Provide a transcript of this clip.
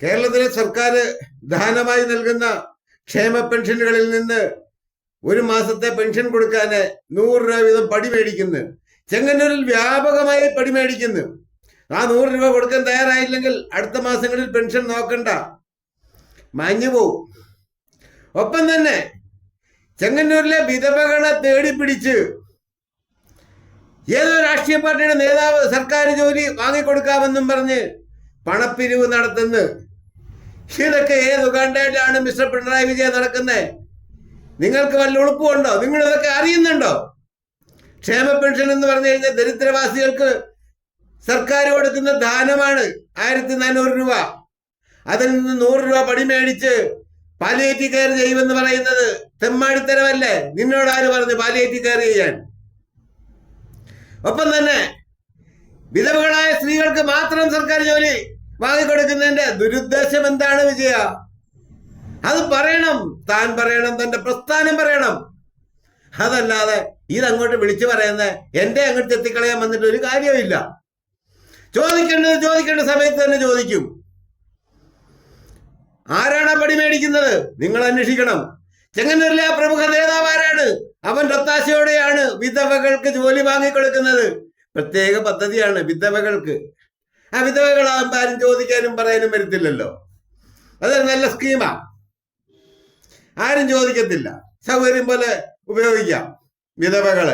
കേരളത്തിലെ സർക്കാർ ദാനമായി നൽകുന്ന ക്ഷേമ പെൻഷനുകളിൽ നിന്ന് ഒരു മാസത്തെ പെൻഷൻ കൊടുക്കാൻ നൂറ് രൂപ വീതം പടി മേടിക്കുന്നു. ചെങ്ങന്നൂരിൽ വ്യാപകമായി പടി മേടിക്കുന്നു. ആ നൂറ് രൂപ കൊടുക്കാൻ തയ്യാറായില്ലെങ്കിൽ അടുത്ത മാസങ്ങളിൽ പെൻഷൻ നോക്കണ്ട. മാഞ്ഞു പോവും. ഒപ്പം തന്നെ ചെങ്ങന്നൂരിലെ വിധവകളെ തേടി പിടിച്ച് ഏതോ രാഷ്ട്രീയ പാർട്ടിയുടെ നേതാവ് സർക്കാർ ജോലി വാങ്ങിക്കൊടുക്കാമെന്നും പറഞ്ഞ് പണപ്പിരിവ് നടത്തുന്നത് ഇതൊക്കെ ഏത് ഉഗാണ്ടയിലാണ് മിസ്റ്റർ പിണറായി വിജയൻ നടക്കുന്നത് നിങ്ങൾക്ക് വല്ല ഉളുപ്പുണ്ടോ നിങ്ങൾ ഇതൊക്കെ അറിയുന്നുണ്ടോ? ക്ഷേമ പെൻഷൻ എന്ന് പറഞ്ഞു കഴിഞ്ഞാൽ ദരിദ്രവാസികൾക്ക് സർക്കാർ കൊടുക്കുന്ന ദാനമാണ് ആയിരത്തി നാനൂറ് രൂപ. അതിൽ നിന്ന് നൂറ് രൂപ പടി മേടിച്ച് പാലിയേറ്റീവ് കെയർ ചെയ്യുമെന്ന് പറയുന്നത് തെമ്മാടിത്തരമല്ലേ? നിന്നോട് ആര് പറഞ്ഞു പാലിയേറ്റീവ് കെയർ ചെയ്യാൻ? ഒപ്പം തന്നെ വിധവകളായ സ്ത്രീകൾക്ക് മാത്രം സർക്കാർ ജോലി വാങ്ങിക്കൊടുക്കുന്നതിന്റെ ദുരുദ്ദേശം എന്താണ് വിജയ? അത് പറയണം. താൻ പറയണം തന്റെ പ്രസ്ഥാനം പറയണം. അതല്ലാതെ ഇതങ്ങോട്ട് വിളിച്ചു പറയുന്ന എന്റെ അങ്ങോട്ട് എത്തിക്കളയാൻ വന്നിട്ട് ഒരു കാര്യമില്ല ചോദിക്കേണ്ടത് ചോദിക്കേണ്ട സമയത്ത് തന്നെ ചോദിക്കും. ആരാണ് പടി മേടിക്കുന്നത്? നിങ്ങൾ അന്വേഷിക്കണം. ചെങ്ങന്നൂരിലെ ആ പ്രമുഖ നേതാവ് ആരാണ് അവൻ ഒത്താശയോടെയാണ് വിധവകൾക്ക് ജോലി വാങ്ങിക്കൊടുക്കുന്നത്. പ്രത്യേക പദ്ധതിയാണ് വിധവകൾക്ക്. ആ വിധവകളാകുമ്പോൾ ആരും ചോദിക്കാനും പറയാനും വരത്തില്ലല്ലോ. അതൊരു നല്ല സ്കീമാ ആരും ചോദിക്കത്തില്ല. സൗകര്യം പോലെ ഉപയോഗിക്കാം വിധവകൾ.